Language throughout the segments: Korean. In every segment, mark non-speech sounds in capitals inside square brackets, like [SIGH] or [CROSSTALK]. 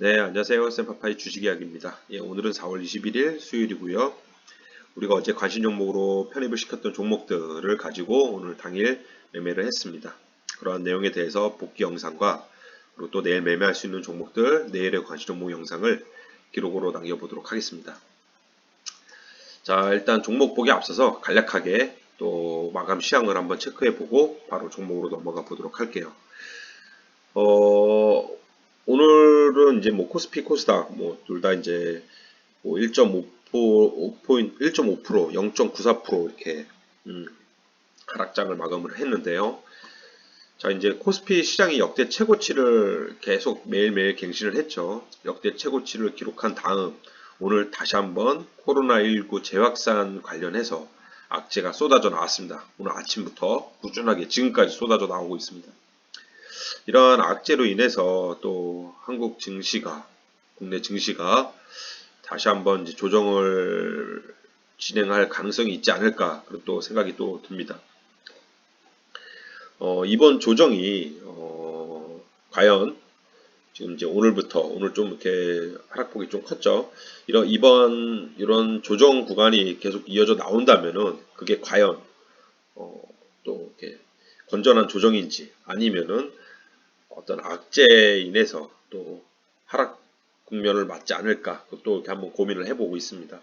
네, 안녕하세요. 샘파파이 주식이야기입니다. 예, 오늘은 4월 21일 수요일이고요. 우리가 어제 관심 종목으로 편입을 시켰던 종목들을 가지고 오늘 당일 매매를 했습니다. 그러한 내용에 대해서 복귀 영상과 그리고 또 내일 매매할 수 있는 종목들 내일의 관심 종목 영상을 기록으로 남겨보도록 하겠습니다. 자, 일단 종목 보기 앞서서 간략하게 또 마감 시황을 한번 체크해보고 바로 종목으로 넘어가 보도록 할게요. 어, 오늘 은 이제 뭐 코스피, 코스닥 뭐 둘 다 이제 뭐 1.5% 1.5% 0.94% 이렇게 음, 하락장을 마감을 했는데요. 자 이제 코스피 시장이 역대 최고치를 계속 매일매일 갱신을 했죠. 역대 최고치를 기록한 다음 오늘 다시 한번 코로나19 재확산 관련해서 악재가 쏟아져 나왔습니다. 오늘 아침부터 꾸준하게 지금까지 쏟아져 나오고 있습니다. 이러한 악재로 인해서 또 한국 증시가 국내 증시가 다시 한번 조정을 진행할 가능성이 있지 않을까 그런 또 생각이 또 듭니다. 어, 이번 조정이 어, 과연 지금 이제 오늘부터 오늘 좀 이렇게 하락폭이 좀 컸죠. 이런 이번 이런 조정 구간이 계속 이어져 나온다면은 그게 과연 어, 또 이렇게 건전한 조정인지 아니면은 어떤 악재에 인해서 또 하락 국면을 맞지 않을까 그것도 이렇게 한번 고민을 해보고 있습니다.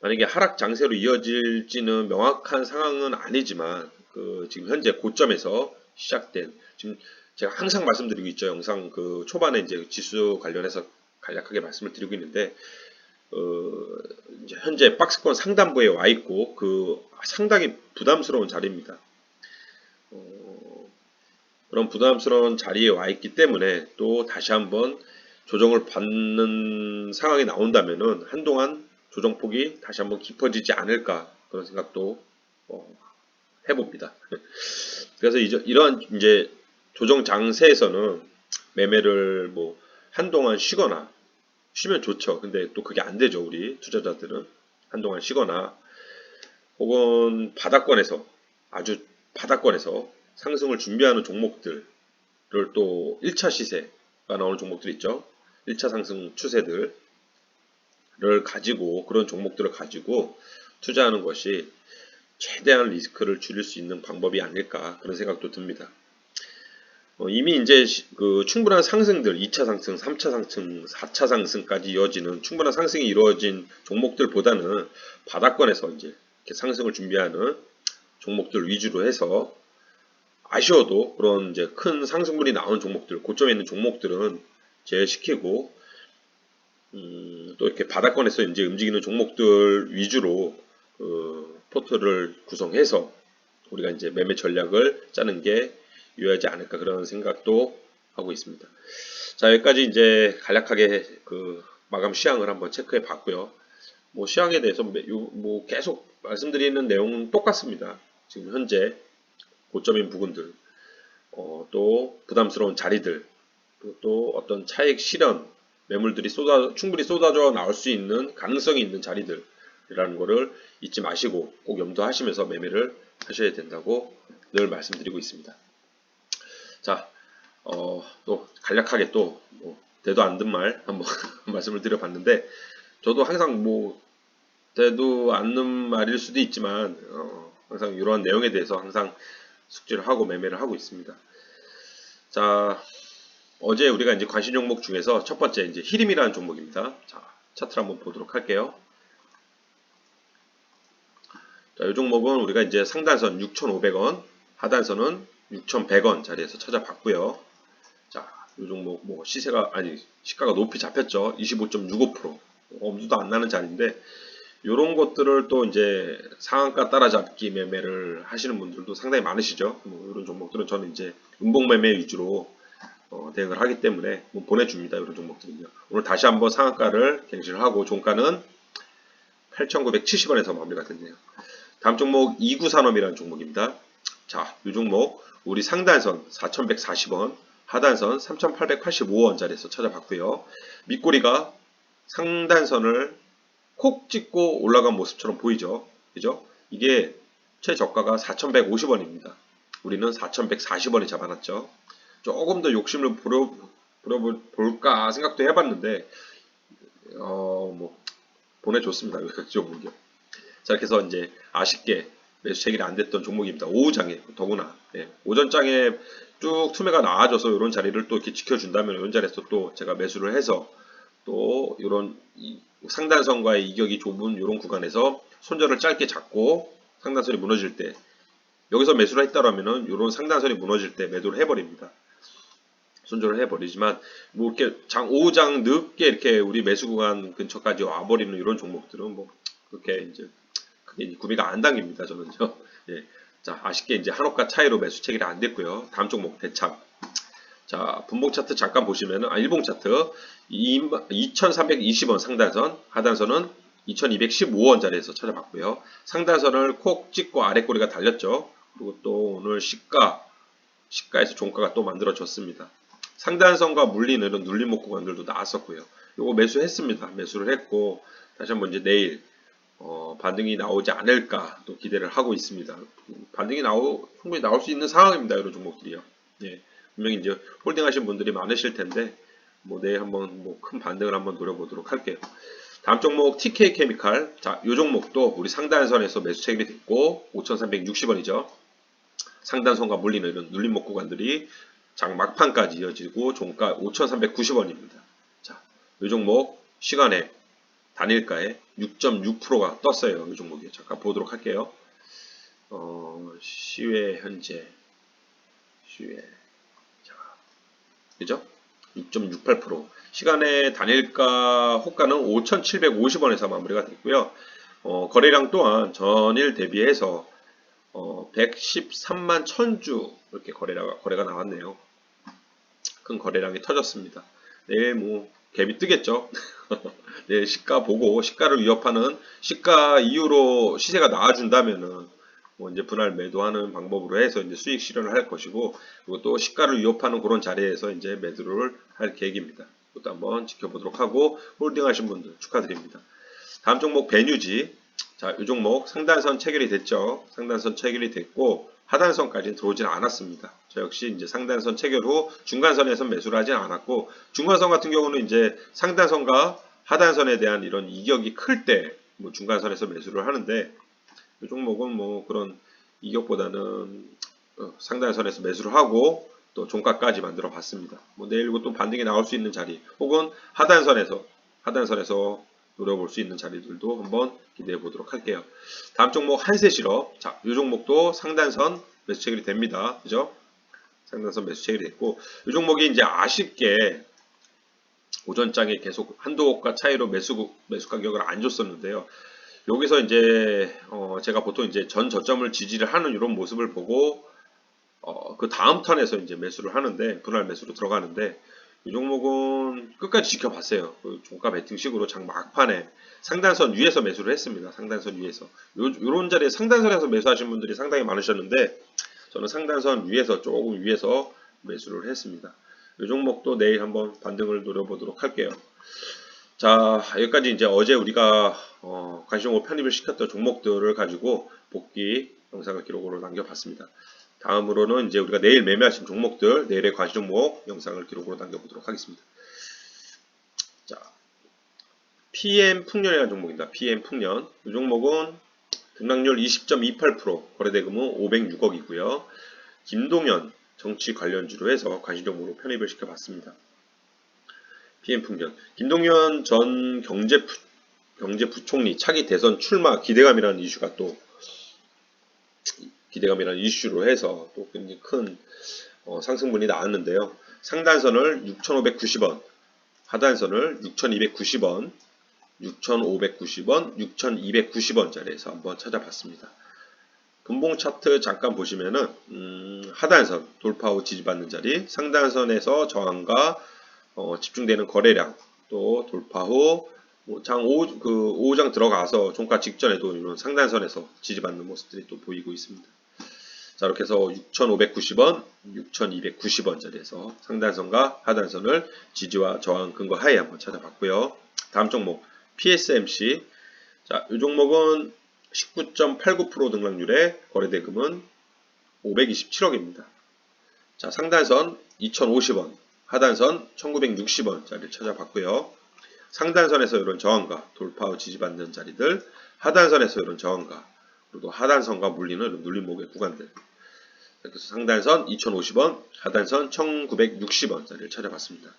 만약에 하락 장세로 이어질지는 명확한 상황은 아니지만 그 지금 현재 고점에서 시작된 지금 제가 항상 말씀드리고 있죠 영상 그 초반에 이제 지수 관련해서 간략하게 말씀을 드리고 있는데 어, 현재 박스권 상단부에 와 있고 그 상당히 부담스러운 자리입니다. 어, 그런 부담스러운 자리에 와 있기 때문에 또 다시 한번 조정을 받는 상황이 나온다면은 한동안 조정폭이 다시 한번 깊어지지 않을까 그런 생각도 어, 해봅니다. [LAUGHS] 그래서 이러한 이제 조정 장세에서는 매매를 뭐 한동안 쉬거나 쉬면 좋죠. 근데 또 그게 안 되죠. 우리 투자자들은 한동안 쉬거나 혹은 바닥권에서 아주 바닥권에서 상승을 준비하는 종목들을 또 1차 시세가 나오는 종목들 있죠. 1차 상승 추세들을 가지고 그런 종목들을 가지고 투자하는 것이 최대한 리스크를 줄일 수 있는 방법이 아닐까 그런 생각도 듭니다. 어, 이미 이제 그 충분한 상승들 2차 상승, 3차 상승, 4차 상승까지 이어지는 충분한 상승이 이루어진 종목들보다는 바닥권에서 이제 상승을 준비하는 종목들 위주로 해서 아쉬워도 그런 이제 큰 상승분이 나오는 종목들, 고점에 있는 종목들은 제외시키고 음, 또 이렇게 바닥권에서 이제 움직이는 종목들 위주로 그 포트를 구성해서 우리가 이제 매매 전략을 짜는 게 유효하지 않을까 그런 생각도 하고 있습니다. 자 여기까지 이제 간략하게 그 마감 시황을 한번 체크해 봤고요. 뭐 시황에 대해서 뭐 계속 말씀드리는 내용은 똑같습니다. 지금 현재 고점인 부분들, 어, 또 부담스러운 자리들, 또 어떤 차익 실현 매물들이 쏟아 충분히 쏟아져 나올 수 있는 가능성이 있는 자리들이라는 것을 잊지 마시고 꼭 염두하시면서 매매를 하셔야 된다고 늘 말씀드리고 있습니다. 자, 어, 또 간략하게 또 뭐 대도 안 든 말 한번 [LAUGHS] 말씀을 드려봤는데 저도 항상 뭐 대도 않는 말일 수도 있지만 어, 항상 이러한 내용에 대해서 항상 숙지를 하고 매매를 하고 있습니다. 자, 어제 우리가 이제 관심 종목 중에서 첫 번째 이제 히림이라는 종목입니다. 자, 차트를 한번 보도록 할게요. 자, 이 종목은 우리가 이제 상단선 6,500원, 하단선은 6,100원 자리에서 찾아봤고요. 자, 이 종목 뭐 시세가 아니 시가가 높이 잡혔죠. 25.65% 엄두도 안 나는 자리인데 이런 것들을 또 이제 상한가 따라잡기 매매를 하시는 분들도 상당히 많으시죠. 뭐 이런 종목들은 저는 이제 음봉 매매 위주로 어, 대응을 하기 때문에 뭐 보내줍니다. 이런 종목들은요. 오늘 다시 한번 상한가를 갱신을 하고 종가는 8,970원에서 마무리가 됐네요. 다음 종목 2구산업이라는 종목입니다. 자, 이 종목 우리 상단선 4,140원, 하단선 3,885원짜리에서 찾아봤고요. 밑꼬리가 상단선을 콕 찍고 올라간 모습처럼 보이죠. 그죠? 이게 최저가가 4,150원입니다. 우리는 4,140원에 잡아놨죠. 조금 더 욕심을 부려, 부려볼까 생각도 해봤는데 어 뭐 보내줬습니다. [LAUGHS] 그 종목이요. 자 해서 이제 아쉽게 매수 체결이 안 됐던 종목입니다. 오후장에 더구나 예, 오전장에 쭉 투매가 나아져서 이런 자리를 또 이렇게 지켜준다면 이런 자리에서 또 제가 매수를 해서 또 이런 이 상단선과의 이격이 좁은 이런 구간에서 손절을 짧게 잡고 상단선이 무너질 때 여기서 매수를 했다라면은 이런 상단선이 무너질 때 매도를 해버립니다. 손절을 해버리지만 뭐 이렇게 장 오후장 늦게 이렇게 우리 매수 구간 근처까지 와버리는 이런 종목들은 뭐 그렇게 이제 그게 구비가 안 당깁니다 저는요. [LAUGHS] 예. 자 아쉽게 이제 한옥가 차이로 매수 체결이 안 됐고요. 다음 종목 대참. 자 분봉 차트 잠깐 보시면은 아 일봉 차트 2,320원 상단선 하단선은 2,215원짜리에서 찾아봤고요. 상단선을 콕 찍고 아래 꼬리가 달렸죠. 그리고 또 오늘 시가 시가에서 종가가 또 만들어졌습니다. 상단선과 물리는 눌림목 구간들도 나왔었고요. 요거 매수했습니다. 매수를 했고 다시 한번 이제 내일 어, 반등이 나오지 않을까 또 기대를 하고 있습니다. 반등이 나오 충분히 나올 수 있는 상황입니다. 이런 종목들이요. 예, 분명히 이제 홀딩하신 분들이 많으실 텐데 뭐 내일 한번 뭐 큰 반등을 한번 노려보도록 할게요. 다음 종목 TK 케미칼. 자, 이 종목도 우리 상단선에서 매수 체결이 됐고 5,360원이죠. 상단선과 물리는 이런 눌림목 구간들이 장 막판까지 이어지고 종가 5,390원입니다. 자, 이 종목 시간에 단일가에 6.6%가 떴어요. 이 종목이. 잠깐 보도록 할게요. 어, 시외 현재 시외 자, 그죠? 6.68% 시간의 단일가 호가는 5,750원에서 마무리가 됐고요. 어, 거래량 또한 전일 대비해서 어, 113만 1000주 이렇게 거래가, 거래가 나왔네요. 큰 거래량이 터졌습니다. 내일 뭐 갭이 뜨겠죠. 내일 [LAUGHS] 시가 보고 시가를 위협하는 시가 이후로 시세가 나와준다면은 뭐 이제 분할 매도하는 방법으로 해서 이제 수익 실현을 할 것이고 그리고 또 시가를 위협하는 그런 자리에서 이제 매도를 할 계획입니다. 이것도 한번 지켜보도록 하고 홀딩 하신 분들 축하드립니다. 다음 종목 베뉴지 자, 이 종목 상단선 체결이 됐죠. 상단선 체결이 됐고 하단선까지는 들어오지는 않았습니다. 저 역시 이제 상단선 체결 후 중간선에서 매수를 하진 않았고 중간선 같은 경우는 이제 상단선과 하단선에 대한 이런 이격이 클 때 뭐 중간선에서 매수를 하는데 이 종목은 뭐 그런 이격보다는 어, 상단선에서 매수를 하고 또 종가까지 만들어 봤습니다. 뭐 내일 또 반등이 나올 수 있는 자리 혹은 하단선에서 하단선에서 노려볼 수 있는 자리들도 한번 기대해 보도록 할게요. 다음 종목 한세실업. 자, 이 종목도 상단선 매수 체결이 됩니다. 그죠? 상단선 매수 체결이 됐고, 이 종목이 이제 아쉽게 오전장에 계속 한도가 차이로 매수, 매수 가격을 안 줬었는데요. 여기서 이제, 어, 제가 보통 이제 전 저점을 지지를 하는 이런 모습을 보고, 어, 그 다음 턴에서 이제 매수를 하는데, 분할 매수로 들어가는데, 이 종목은 끝까지 지켜봤어요. 그 종가 배팅식으로 장 막판에 상단선 위에서 매수를 했습니다. 상단선 위에서. 요, 요런 자리에 상단선에서 매수하신 분들이 상당히 많으셨는데 저는 상단선 위에서 조금 위에서 매수를 했습니다. 이 종목도 내일 한번 반등을 노려보도록 할게요. 자 여기까지 이제 어제 우리가 어, 관심을 편입을 시켰던 종목들을 가지고 복귀 영상을 기록으로 남겨봤습니다. 다음으로는 이제 우리가 내일 매매하신 종목들, 내일의 과시 종목 영상을 기록으로 남겨보도록 하겠습니다. 자, PM 풍년이라는 종목입니다. PM 풍년. 이 종목은 등락률 20.28%, 거래대금은 506억이고요. 김동현 정치 관련주로 해서 관심 종목으로 편입을 시켜봤습니다. PM 풍년. 김동현 전 경제 경제부총리 차기 대선 출마 기대감이라는 이슈가 또 기대감이라는 이슈로 해서 또 굉장히 큰 어, 상승분이 나왔는데요. 상단선을 6,590원, 하단선을 6,290원, 6,590원, 6,290원짜리에서 한번 찾아봤습니다. 분봉 차트 잠깐 보시면은 음, 하단선 돌파 후 지지받는 자리, 상단선에서 저항과 어, 집중되는 거래량, 또 돌파 후뭐장 5, 그 5장 들어가서 종가 직전에도 이런 상단선에서 지지받는 모습들이 또 보이고 있습니다. 자, 이렇게 해서 6,590원, 6,290원짜리에서 상단선과 하단선을 지지와 저항 근거 하에 한번 찾아봤고요. 다음 종목 PSMC. 자, 이 종목은 19.89% 등락률의 거래대금은 527억입니다. 자, 상단선 2,050원, 하단선 1960원짜리를 찾아봤고요. 상단선에서 이런 저항가, 돌파 후 지지받는 자리들, 하단선에서 이런 저항가, 그리고 하단선과 물리는 눌림목의 구간들. 그래서 상단선 2050원, 하단선 1960원짜리를 찾아봤습니다.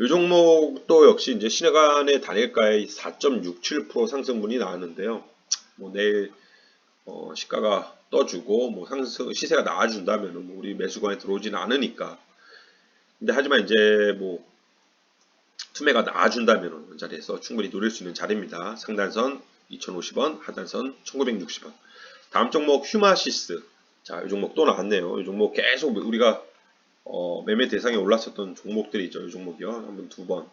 이 종목도 역시 이제 시간의 단일가의 4.67% 상승분이 나왔는데요. 뭐 내일 어, 시가가 떠주고 뭐 상승 시세가 나와준다면 뭐 우리 매수권에 들어오지는 않으니까. 근데 하지만 이제 뭐 투매가 나와준다면 이 자리에서 충분히 노릴 수 있는 자리입니다. 상단선 2050원, 하단선 1960원. 다음 종목 휴마시스. 자, 이 종목 또 나왔네요. 이 종목 계속 우리가 어, 매매 대상에 올랐었던 종목들이죠. 이 종목이요. 한 번 두 번.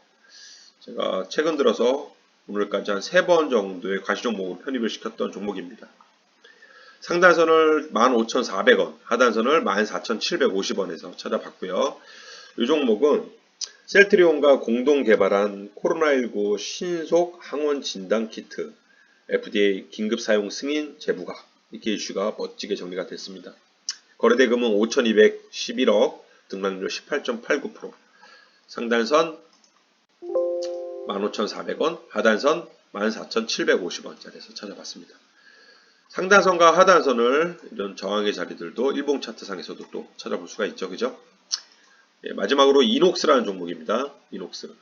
제가 최근 들어서 오늘까지 한 세 번 정도의 과시 종목으로 편입을 시켰던 종목입니다. 상단선을 15,400원, 하단선을 14,750원에서 찾아봤고요. 이 종목은 셀트리온과 공동 개발한 코로나19 신속 항원 진단 키트 FDA 긴급 사용 승인 제부각 이렇게 이슈가 멋지게 정리가 됐습니다. 거래대금은 5,211억, 등락률 18.89%, 상단선 15,400원, 하단선 14,750원짜리에서 찾아봤습니다. 상단선과 하단선을 이런 저항의 자리들도 일봉 차트상에서도 또 찾아볼 수가 있죠. 그죠? 예, 마지막으로 이녹스라는 종목입니다. 이녹스.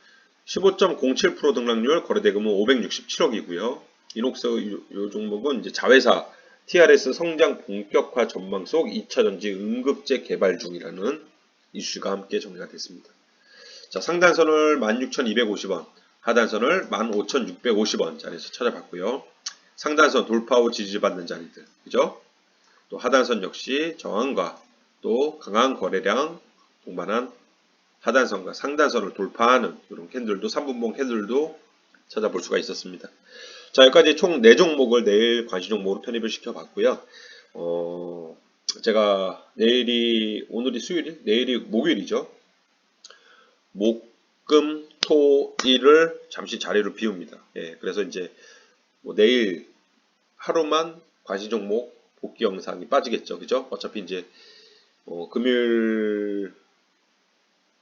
15.07% 등락률 거래대금은 567억이고요. 이녹스 이, 이 종목은 이제 자회사 TRS 성장 본격화 전망 속 2차 전지 응급제 개발 중이라는 이슈가 함께 정리가 됐습니다. 자, 상단선을 16,250원, 하단선을 15,650원 자리에서 찾아봤고요. 상단선 돌파 후 지지받는 자리들, 그죠? 또 하단선 역시 저항과 또 강한 거래량 동반한 하단선과 상단선을 돌파하는 이런 캔들도 3분봉 캔들도 찾아볼 수가 있었습니다. 자 여기까지 총 4종목을 내일 관시 종목으로 편입을 시켜봤고요. 어, 제가 내일이 오늘이 수요일, 내일이 목요일이죠. 목, 금, 토, 일을 잠시 자리를 비웁니다. 예, 그래서 이제 뭐 내일 하루만 관시 종목 복귀 영상이 빠지겠죠, 그죠? 어차피 이제 어, 금요일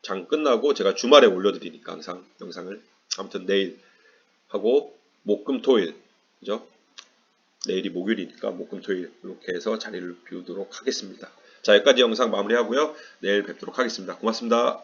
장 끝나고 제가 주말에 올려드리니까 항상 영상을 아무튼 내일 하고 목금토일 그죠? 내일이 목요일이니까 목금토일 이렇게 해서 자리를 비우도록 하겠습니다. 자 여기까지 영상 마무리하고요. 내일 뵙도록 하겠습니다. 고맙습니다.